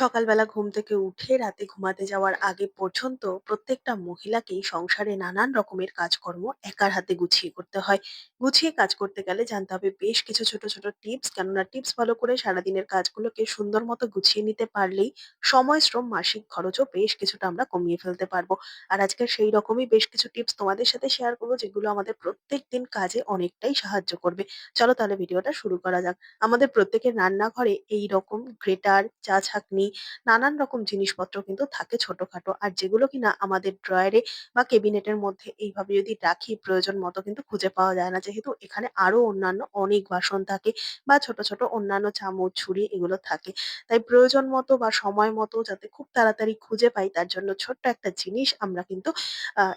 সকালবেলা ঘুম থেকে উঠে রাতে ঘুমাতে যাওয়ার আগে পর্যন্ত প্রত্যেকটা মহিলাকেই সংসারে নানান রকমের কাজকর্ম একার হাতে গুছিয়ে করতে হয়। গুছিয়ে কাজ করতে গেলে জানতে হবে বেশ কিছু ছোট, ছোট টিপস। কেননা টিপস ফলো করে সারাদিনের কাজগুলোকে সুন্দর মতো গুছিয়ে নিতে পারলেই সময়, শ্রম, মাসিক খরচও বেশ কিছুটা আমরা কমিয়ে ফেলতে পারব। আর আজকে সেই রকমই বেশ কিছু টিপস তোমাদের সাথে শেয়ার করব যেগুলো আমাদের প্রত্যেক দিন কাজে অনেকটাই সাহায্য করবে। চলো তাহলে ভিডিওটা শুরু করা যাক। আমাদের প্রত্যেকের রান্নাঘরে এইরকম গ্রেটার, চা ছাঁকনি নানান রকম জিনিসপত্র কিন্তু থাকে ছোটখাটো। আর যেগুলো কিনা আমাদের ড্রয়ারে বা কেবিনেটের মধ্যে এইভাবে যদি রাখি প্রয়োজন মতো কিন্তু খুঁজে পাওয়া যায় না। যেহেতু এখানে আরও অন্যান্য অনেক বাসন থাকে বা ছোট, ছোট অন্যান্য চামচ, ছুরি এগুলো থাকে। তাই প্রয়োজন মতো বা সময় মতো যাতে খুব তাড়াতাড়ি খুঁজে পাই তার জন্য ছোট্ট একটা জিনিস আমরা কিন্তু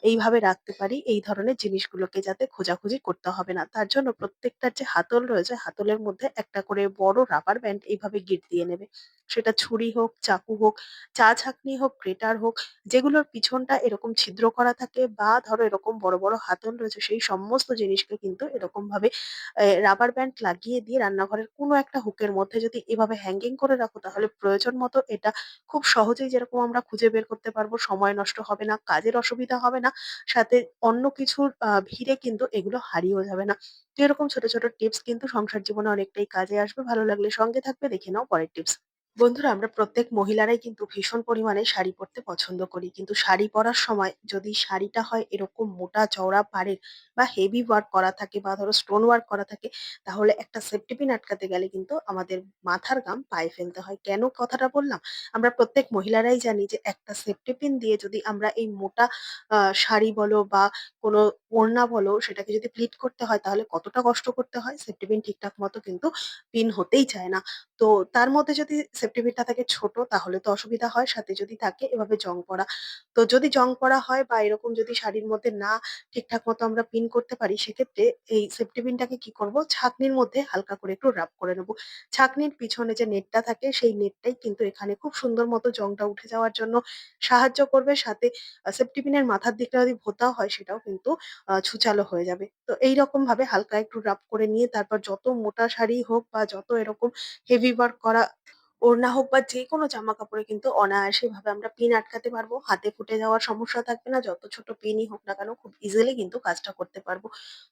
এইভাবে রাখতে পারি। এই ধরনের জিনিসগুলোকে যাতে খোঁজাখুঁজি করতে হবে না। তার জন্য প্রত্যেকটার যে হাতল রয়েছে হাতলের মধ্যে একটা করে বড় রাবার ব্যান্ড এইভাবে গিঁট দিয়ে নেবে। সেটা ছুরি হোক, চাকু হোক, চা ছাঁকনি হোক, গ্রেটার হোক, যেগুলোর পিছনটা এরকম ছিদ্র করা থাকে বা ধরো এরকম বড়, বড় হাতল রয়েছে সেই সমস্ত জিনিসকে কিন্তু এরকম ভাবে রাবার ব্যান্ড লাগিয়ে দিয়ে রান্নাঘরের কোনো একটা হুকের মধ্যে যদি এভাবে হ্যাঙ্গিং করে রাখো তাহলে প্রয়োজন মতো এটা খুব সহজেই যেরকম আমরা খুঁজে বের করতে পারব, সময় নষ্ট হবে না, কাজের অসুবিধা হবে না, সাথে অন্য কিছুর ভিড়ে কিন্তু এগুলো হারিয়েও যাবে না। তো এরকম ছোট, ছোট টিপস কিন্তু সংসার জীবনে অনেকটাই কাজে আসবে। ভালো লাগলে সঙ্গে থাকবে। দেখে নাও পরের টিপস। বন্ধুরা, আমরা প্রত্যেক মহিলারাই কিন্তু ভীষণ পরিমাণে শাড়ি পরতে পছন্দ করি। কিন্তু শাড়ি পরার সময় যদি শাড়িটা হয় এরকম মোটা, চওড়া, পাড়ের বা হেভি ওয়ার্ক করা থাকে বা ধরো স্টোন ওয়ার্ক করা থাকে, তাহলে একটা সেফটি পিন আটকাতে গেলে কিন্তু আমাদের মাথার গাম পায়ে ফেলতে হয়। কেন কথাটা বললাম? আমরা প্রত্যেক মহিলারাই জানি যে একটা সেফটি পিন দিয়ে যদি আমরা এই মোটা শাড়ি বলো বা কোনো ওড়না বলো সেটাকে যদি প্লিট করতে হয়, তাহলে কতটা কষ্ট করতে হয়? সেফটি পিন ঠিকঠাক মতো কিন্তু পিন হতেই চায় না। তো তার মধ্যে যদি সেফটি পিনটা থাকে ছোট, তাহলে তো অসুবিধা হয়। সাথে যদি থাকে, এভাবে জং পড়া। তো যদি জং পড়া হয় বা এরকম যদি শাড়ির মধ্যে না ঠিকঠাক মতো আমরা পিন করতে পারি, সেক্ষেত্রে এই সেফটি পিনটাকে কি করব ছাঁকনির মধ্যে হালকা করে একটু রাব করে নেব। ছাঁকনির পিছনে যে নেটটা থাকে, সেই নেটটাই কিন্তু এখানে খুব সুন্দর মতো জংটা উঠে যাওয়ার জন্য সাহায্য করবে। সাথে, আ সেফটি পিনের মাথার দিকটা যদি ভোঁতা হয়, সেটাও কিন্তু ছুচালো হয়ে যাবে। তো এইরকম ভাবে হালকা একটু রাব করে নিয়ে, তারপর যত মোটা শাড়ি হোক বা যত এরকম হেভি ওয়ার্ক করা ওড়না হোক বা যেকোনো জামাকাপড়ে কিন্তু অনায়াসে ভাবে আমরা পিন আটকাতে পারব। হাতে ফুটে যাওয়ার সমস্যা থাকবে না। যত ছোট পিনই হোক না কেন, খুব ইজিলি কিন্তু কাজটা করতে পারব।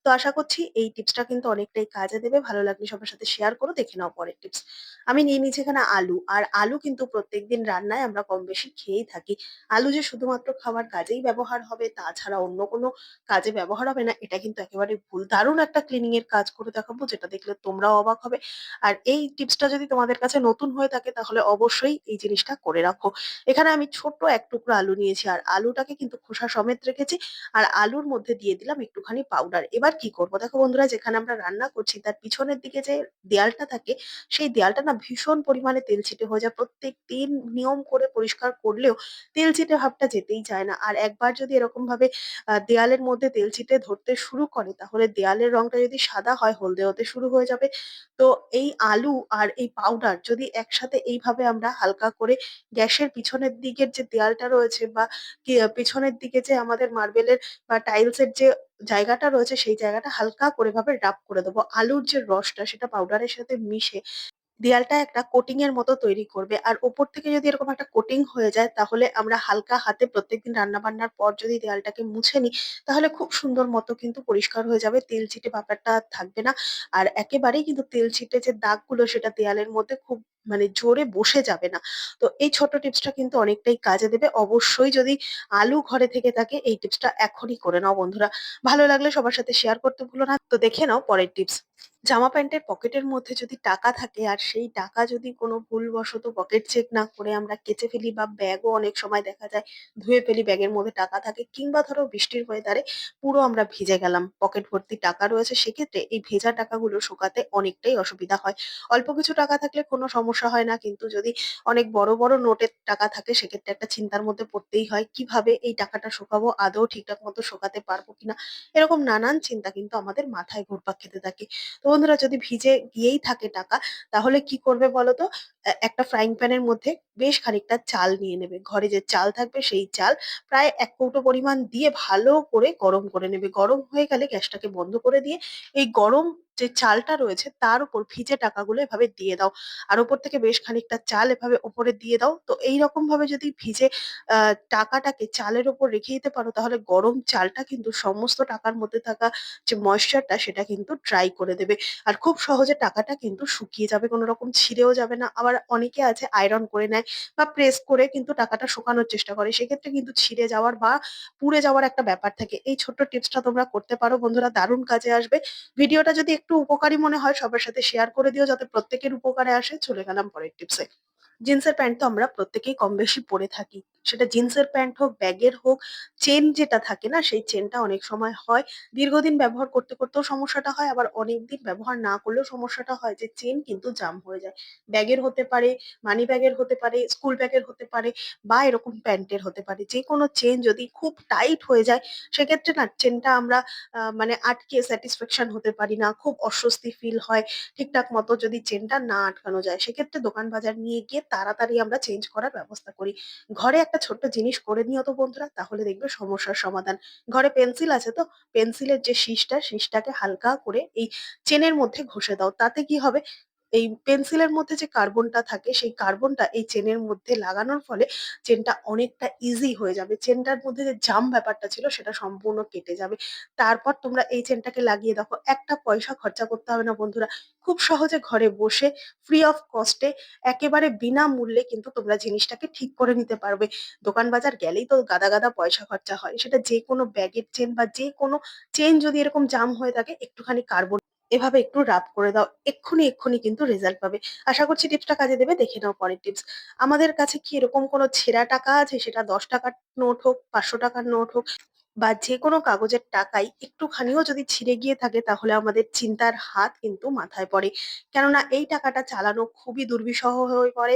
তো আশা করছি এই টিপসটা কিন্তু অনেকটাই কাজে দেবে। ভালো লাগলে সবার সাথে শেয়ার করো। দেখে নাও পরের টিপস। আমি নিয়ে নিয়েছি এখানে আলু। আর আলু কিন্তু প্রত্যেকদিন রান্নায় আমরা কম বেশি খেয়েই থাকি। আলু যে শুধুমাত্র খাবার কাজেই ব্যবহার হবে, তাছাড়া অন্য কোনো কাজে ব্যবহার হবে না, এটা কিন্তু একেবারে ভুল। দারুণ একটা ক্লিনিং এর কাজ করে দেখাবো, যেটা দেখলে তোমরাও অবাক হবে। আর এই টিপসটা যদি তোমাদের কাছে নতুন হয়ে থাকে তাহলে অবশ্যই এই জিনিসটা করে রাখো। এখানে আমি ছোট্ট এক টুকরো আলু নিয়েছি, আর আলুটাকে কিন্তু খোসা সমেত রেখেছি। আর আলুর মধ্যে দিয়ে দিলাম একটুখানি পাউডার। এবার কি করব? দেখো বন্ধুরা, যেখানে আমরা রান্না করছি, তার পিছনের দিকে যে দেয়ালটা থাকে, সেই দেয়ালটা না ভীষণ পরিমাণে তেল ছিটে হয়ে যায়। প্রত্যেক দিন নিয়ম করে পরিষ্কার করলেও তেল ছিটে ভাবটা যেতেই চায় না। আর একবার যদি এরকমভাবে আ দেয়ালের মধ্যে তেল ছিটে ধরতে শুরু করে, তাহলে দেয়ালের রংটা যদি সাদা হয়, হলদে হতে শুরু হয়ে যাবে। তো এই আলু আর এই পাউডার যদি একসাথে এইভাবে আমরা হালকা করে গ্যাসের পিছনের দিকের যে দেয়ালটা রয়েছে বা পিছনের দিকে যে আমাদের মার্বেলের বা টাইলস এর যে জায়গাটা রয়েছে সেই জায়গাটা হালকা করে ভাবে রাব করে দেবো। আলুর যে রসটা সেটা পাউডারের সাথে মিশে দেয়ালটা একটা কোটিং এর মতো তৈরি করবে। আর ওপর থেকে যদি এরকম একটা কোটিং হয়ে যায় তাহলে আমরা হালকা হাতে প্রত্যেকদিন রান্না-বান্নার পর যদি দেয়ালটাকে মুছে নিই, তাহলে খুব সুন্দর মতো কিন্তু পরিষ্কার হয়ে যাবে। তেল ছিটে ব্যাপারটা থাকবে না। আর একেবারেই কিন্তু তেল ছিটে যে দাগগুলো সেটা দেয়ালের মধ্যে খুব মানে জোরে বসে যাবে না। তো এই ছোট্ট টিপসটা কিন্তু অনেকটাই কাজে দেবে। অবশ্যই যদি আলু ঘরে থেকে থাকে এই টিপসটা এখনই করে নাও বন্ধুরা। ভালো লাগলে সবার সাথে শেয়ার করতে ভুলো না। তো দেখে নাও পরের টিপস। জামা প্যান্টের পকেটের মধ্যে যদি টাকা থাকে আর সেই টাকা যদি কোনো ভুলবশত পকেট চেক না করে আমরা কেচে ফেলি বা ব্যাগও অনেক সময় দেখা যায় ধুয়ে ফেলি, ব্যাগের মধ্যে টাকা থাকে কিংবা ধরো বৃষ্টির ওয়েদারে পুরো আমরা ভিজে গেলাম, পকেট ভর্তি টাকা রয়েছে, সেক্ষেত্রে এই ভেজা টাকাগুলো শুকাতে অনেকটাই অসুবিধা হয়। অল্প কিছু টাকা থাকলে কোনো সমস্যা হয় না, কিন্তু যদি অনেক বড় বড় নোটের টাকা থাকে, সেক্ষেত্রে একটা চিন্তার মধ্যে পড়তেই হয়, কীভাবে এই টাকাটা শোকাবো, আদৌ ঠিকঠাক মতো শোকাতে পারব কিনা? এরকম নানান চিন্তা কিন্তু আমাদের মাথায় ঘুরপাক খেতে থাকে। তো বন্ধুরা যদি ভিজে গিয়েই থাকে টাকা, তাহলে কি করবে বলতো? একটা ফ্রাইং প্যানের মধ্যে বেশ খানিকটা চাল নিয়ে নেবে। ঘরে যে চাল থাকবে সেই চাল প্রায় এক কৌটো পরিমাণ দিয়ে ভালো করে গরম করে নেবে। গরম হয়ে গেলে গ্যাসটাকে বন্ধ করে দিয়ে এই গরম যে চালটা রয়েছে তার উপর ভিজে টাকাগুলো এভাবে দিয়ে দাও। আর ওপর থেকে বেশ খানিকটা চাল এভাবে ওপরে দিয়ে দাও। তো এইরকমভাবে যদি ভিজে টাকাটাকে চালের উপর রেখে দিতে পারো, তাহলে গরম চালটা কিন্তু সমস্ত টাকার মধ্যে থাকা যে ময়েশ্চারটা সেটা কিন্তু ড্রাই করে দেবে। আর খুব সহজে টাকাটা কিন্তু শুকিয়ে যাবে। কোন রকম ছিঁড়েও যাবে না। আবার অনেকে আছে আয়রন করে নেয় বা প্রেস করে কিন্তু টাকাটা শুকানোর চেষ্টা করে। সেক্ষেত্রে কিন্তু ছিঁড়ে যাওয়ার বা পুড়ে যাওয়ার একটা ব্যাপার থাকে। এই ছোট্ট টিপসটা তোমরা করতে পারো বন্ধুরা, দারুণ কাজে আসবে। ভিডিওটা যদি একটু উপকারী মনে হয়, সবার সাথে শেয়ার করে দিও যাতে প্রত্যেকের উপকারে আসে। চলে গেলাম পরের টিপসে। জিন্সের প্যান্ট তো আমরা প্রত্যেকেই কম-বেশি পরে থাকি। সেটা জিন্সের প্যান্ট হোক, ব্যাগের হোক, চেন যেটা থাকে না সেই চেনটা অনেক সময় হয় দীর্ঘদিন ব্যবহার করতে, করতেও সমস্যাটা হয় আবার অনেকদিন ব্যবহার না করলেও সমস্যাটা হয় যে চেন কিন্তু জাম হয়ে যায়। ব্যাগের হতে পারে, মানি ব্যাগের হতে পারে, স্কুল ব্যাগের হতে পারে বা এরকম প্যান্টের হতে পারে। যে কোনো চেন যদি খুব টাইট হয়ে যায় সেক্ষেত্রে না চেনটা আমরা মানে আটকে স্যাটিসফ্যাকশন হতে পারি না। খুব অস্বস্তি ফিল হয়। ঠিকঠাক মতো যদি চেনটা না আটকানো যায় সেক্ষেত্রে দোকান বাজার নিয়ে গিয়ে তাড়াতাড়ি আমরা চেঞ্জ করার ব্যবস্থা করি। ঘরে একটা ছোট্ট জিনিস করে নিও তো বন্ধুরা, তাহলে দেখবে সমস্যার সমাধান। ঘরে পেন্সিল আছে তো? পেন্সিলের যে শীষটা, শীষটাকে হালকা করে এই চেনের মধ্যে ঘষে দাও। তাতে কি হবে? এই পেন্সিলের মধ্যে যে কার্বনটা থাকে সেই কার্বনটা এই চেনের মধ্যে লাগানোর ফলে চেনটা অনেকটা ইজি হয়ে যাবে। চেনটার মধ্যে যে জাম ব্যাপারটা ছিল সেটা সম্পূর্ণ কেটে যাবে। তারপর তোমরা এই চেনটাকে লাগিয়ে দেখো একটা পয়সা খরচা করতে হবে না বন্ধুরা। খুব সহজে ঘরে বসে ফ্রি অফ কস্টে একেবারে বিনামূল্যে কিন্তু তোমরা জিনিসটাকে ঠিক করে নিতে পারবে। দোকান বাজার গেলেই তো গাদা, গাদা পয়সা খরচা হয়। সেটা যেকোনো ব্যাগের চেন বা যেকোনো চেন যদি এরকম জাম হয়ে থাকে একটুখানি কার্বন এভাবে একটু রাব করে দাও। এক্ষুনি, এক্ষুনি কিন্তু রেজাল্ট পাবে। আশা করছি টিপসটা কাজে দেবে। দেখে নাও পরের টিপস। আমাদের কাছে কি এরকম কোনো ছেঁড়া টাকা আছে সেটা দশ টাকার নোট হোক, পাঁচশো টাকার নোট হোক বা যেকোনো কাগজের টাকাই একটুখানিও যদি ছিঁড়ে গিয়ে থাকে তাহলে আমাদের চিন্তার হাত কিন্তু মাথায় পড়ে। কেননা এই টাকাটা চালানো খুবই দুর্বিষহ হয়ে পড়ে।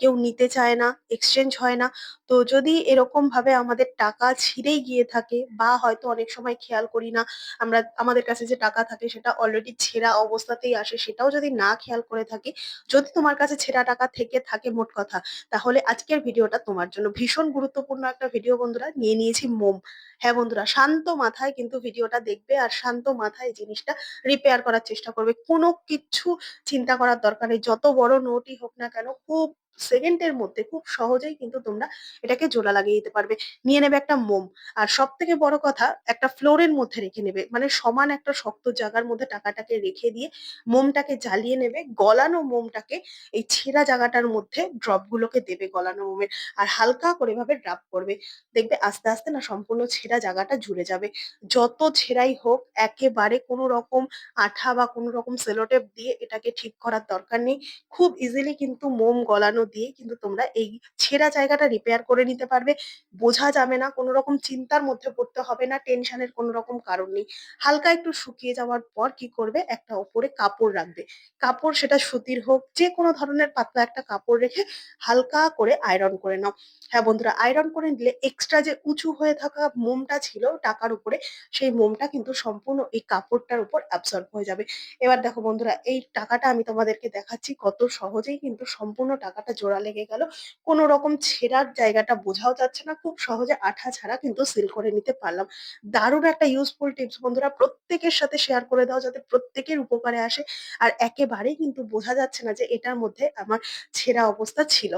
কেউ নিতে চায় না, এক্সচেঞ্জ হয় না। তো যদি এরকমভাবে আমাদের টাকা ছিঁড়েই গিয়ে থাকে বা হয়তো অনেক সময় খেয়াল করি না, আমরা আমাদের কাছে যে টাকা থাকে সেটা অলরেডি ছেঁড়া অবস্থাতেই আসে সেটাও যদি না খেয়াল করে থাকি, যদি তোমার কাছে ছেঁড়া টাকা থেকে থাকে মোট কথা, তাহলে আজকের ভিডিওটা তোমার জন্য ভীষণ গুরুত্বপূর্ণ একটা ভিডিও বন্ধুরা। নিয়ে নিয়েছি মোম। হ্যাঁ বন্ধুরা, শান্ত মাথায় কিন্তু ভিডিওটা দেখবে আর শান্ত মাথায় জিনিসটা রিপেয়ার করার চেষ্টা করবে। কোনো কিছু চিন্তা করার দরকার নেই। যত বড় নোটই হোক না কেন খুব সেকেন্ডের মধ্যে খুব সহজেই কিন্তু তোমরা এটাকে জোড়া লাগিয়ে দিতে পারবে। নিয়ে নেবে একটা মোম। আর সব থেকে বড় কথা একটা ফ্লোরের মধ্যে রেখে নেবে। মানে সমান একটা শক্ত জায়গার মধ্যে টাকাটাকে রেখে দিয়ে মোমটাকে জ্বালিয়ে নেবে। গলানো মোমটাকে এই ছেঁড়া জায়গাটার মধ্যে ড্রপ গুলোকে দেবে গলানো মোমের। আর হালকা করে ভাবে রাব করবে। দেখবে আস্তে, আস্তে না সম্পূর্ণ ছেঁড়া জায়গাটা জুড়ে যাবে। যত ছেঁড়াই হোক একেবারে কোনো রকম আঠা বা কোনো রকম সেলোটেপ দিয়ে এটাকে ঠিক করার দরকার নেই। খুব ইজিলি কিন্তু মোম গলানো দিয়ে কিন্তু তোমরা এই ছেঁড়া জায়গাটা রিপেয়ার করে নিতে পারবে। বোঝা যাবে না, কোনো রকম চিন্তার মধ্যে পড়তে হবে না, টেনশনের কোনো রকম কারণ নেই। হালকা একটু শুকিয়ে যাওয়ার পর কি করবে? একটা ওপরে কাপড় রাখবে। কাপড় সেটা সুতির হোক, যে কোনো ধরনের পাতলা একটা কাপড় রেখে হালকা করে আয়রন করে নাও। হ্যাঁ বন্ধুরা, আয়রন করে নিলে এক্সট্রা যে উঁচু হয়ে থাকা মোমটা ছিল টাকার উপরে, সেই মোমটা কিন্তু সম্পূর্ণ এই কাপড়টার উপর অ্যাবসর্ব হয়ে যাবে। এবার দেখো বন্ধুরা, এই টাকাটা আমি তোমাদেরকে দেখাচ্ছি কত সহজেই কিন্তু সম্পূর্ণ টাকাটা জোড়া লেগে গেল। কোনো রকম ছেঁড়ার জায়গাটা বোঝাও যাচ্ছে না। খুব সহজে আঠা ছাড়া কিন্তু সিল করে নিতে পারলাম। দারুণ একটা ইউজফুল টিপস বন্ধুরা। প্রত্যেকের সাথে শেয়ার করে দাও যাতে প্রত্যেকের উপকারে আসে। আর একেবারেই কিন্তু বোঝা যাচ্ছে না যে এটার মধ্যে আমার ছেঁড়া অবস্থা ছিল।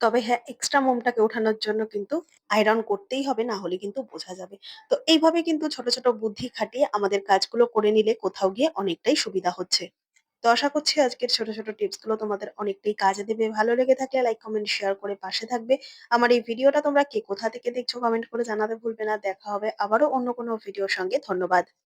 তবে হ্যাঁ, এক্সট্রা মোমটাকে ওঠানোর জন্য কিন্তু আয়রন করতেই হবে না হলে কিন্তু বোঝা যাবে। তো এইভাবে কিন্তু ছোট, ছোট বুদ্ধি খাটিয়ে আমাদের কাজগুলো করে নিলে কোথাও গিয়ে অনেকটাই সুবিধা হচ্ছে। তো আশা করছি আজকের ছোট, ছোট টিপসগুলো তোমাদের অনেকটাই কাজে দেবে। ভালো লেগে থাকলে লাইক, কমেন্ট, শেয়ার করে পাশে থাকবে। আমার এই ভিডিওটা তোমরা কে কোথা থেকে দেখছ কমেন্ট করে জানাতে ভুলবে না। দেখা হবে আবারও অন্য কোনো ভিডিওর সঙ্গে। ধন্যবাদ।